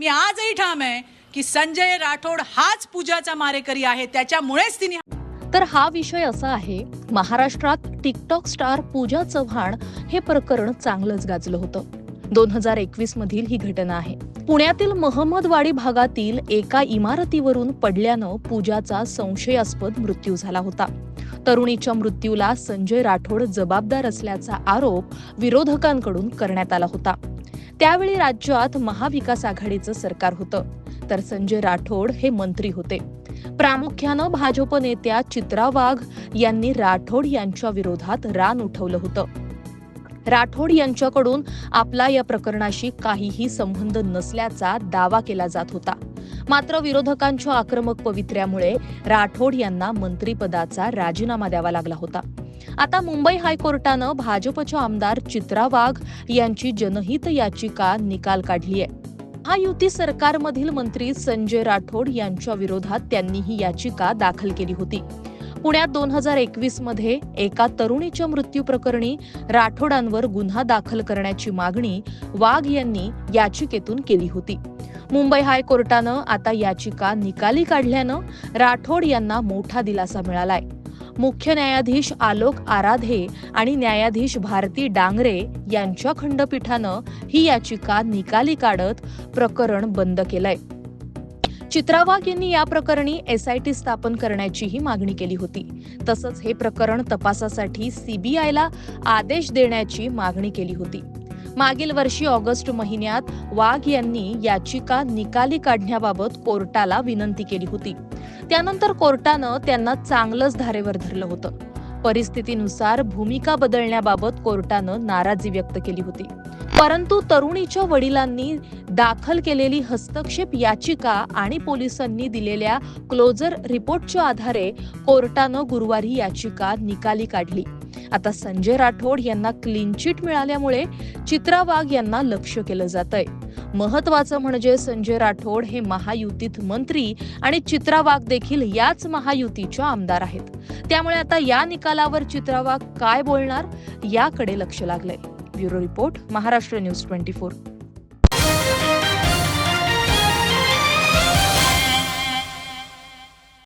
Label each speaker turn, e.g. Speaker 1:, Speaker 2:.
Speaker 1: मी आजही ठाम आहे की संजय राठोड हाच पूजाचा मारेकरी आहे त्याच्यामुळेच तिने
Speaker 2: तर हा विषय असा आहे महाराष्ट्रात टिकटॉक स्टार पूजा चव्हाण हे प्रकरण चांगलंच गाजलं होतं. दोन हजार एकवीस मधील ही घटना आहे. पुण्यातील महमदवाडी भागातील एका इमारतीवरून पडल्यानं पूजाचा संशयास्पद मृत्यू झाला होता. तरुणीच्या मृत्यूला संजय राठोड जबाबदार असल्याचा आरोप विरोधकांकडून करण्यात आला होता. त्यावेळी राज्यात महाविकास आघाडीचं सरकार होतं. तर संजय राठोड हे मंत्री होते. प्रामुख्यानं भाजप नेत्या चित्रा वाघ यांनी राठोड यांच्या विरोधात रान उठवलं होतं. राठोड यांच्याकडून आपला या प्रकरणाशी काहीही संबंध नसल्याचा दावा केला जात होता. मात्र विरोधकांच्या आक्रमक पवित्र्यामुळे राठोड यांना मंत्रिपदाचा राजीनामा द्यावा लागला होता. आता मुंबई हायकोर्टानं भाजपच्या आमदार चित्रा वाघ यांची जनहित याचिका निकाल काढली आहे महायुती सरकारमधील मंत्री संजय राठोड यांच्या विरोधात त्यांनी ही याचिका दाखल केली होती. पुण्यात दोन हजार एकवीसमध्ये एका तरुणीच्या मृत्यू प्रकरणी राठोडांवर गुन्हा दाखल करण्याची मागणी वाघ यांनी याचिकेतून केली होती. मुंबई हायकोर्टानं आता याचिका निकाली काढल्यानं राठोड यांना मोठा दिलासा मिळालाय. मुख्य न्यायाधीश आलोक आराधे आणि न्यायाधीश भारती डांगरे यांच्या खंडपीठानं ही याचिका निकाली काढत प्रकरण बंद केलंय. चित्रावाघ यांनी या प्रकरणी एसआयटी स्थापन करण्याचीही मागणी केली होती. तसंच हे प्रकरण तपासासाठी सीबीआयला आदेश देण्याची मागणी केली होती. मागील वर्षी ऑगस्ट महिन्यात वाघ यांनी याचिका निकाली काढण्याबाबत कोर्टाला विनंती केली होती. त्यानंतर कोर्टानं त्यांना चांगलंच धारेवर धरलं होतं. परिस्थितीनुसार भूमिका बदलण्याबाबत कोर्टानं नाराजी व्यक्त केली होती. परंतु तरुणीच्या वडिलांनी दाखल केलेली हस्तक्षेप याचिका आणि पोलिसांनी दिलेल्या क्लोजर रिपोर्टच्या आधारे कोर्टानं गुरुवारी याचिका निकाली काढली. आता संजय राठोड यांना क्लीन चिट मिळाल्यामुळे चित्रा वाघ यांना लक्ष केलं जात आहे महत्वाचं म्हणजे संजय राठोड हे महायुतीत मंत्री आणि चित्रा वाघ देखील याच महायुतीच्या आमदार आहेत. त्यामुळे आता या निकालावर चित्रा वाघ काय बोलणार? याकडे लक्ष लागलंय. Bureau report Maharashtra news twenty four.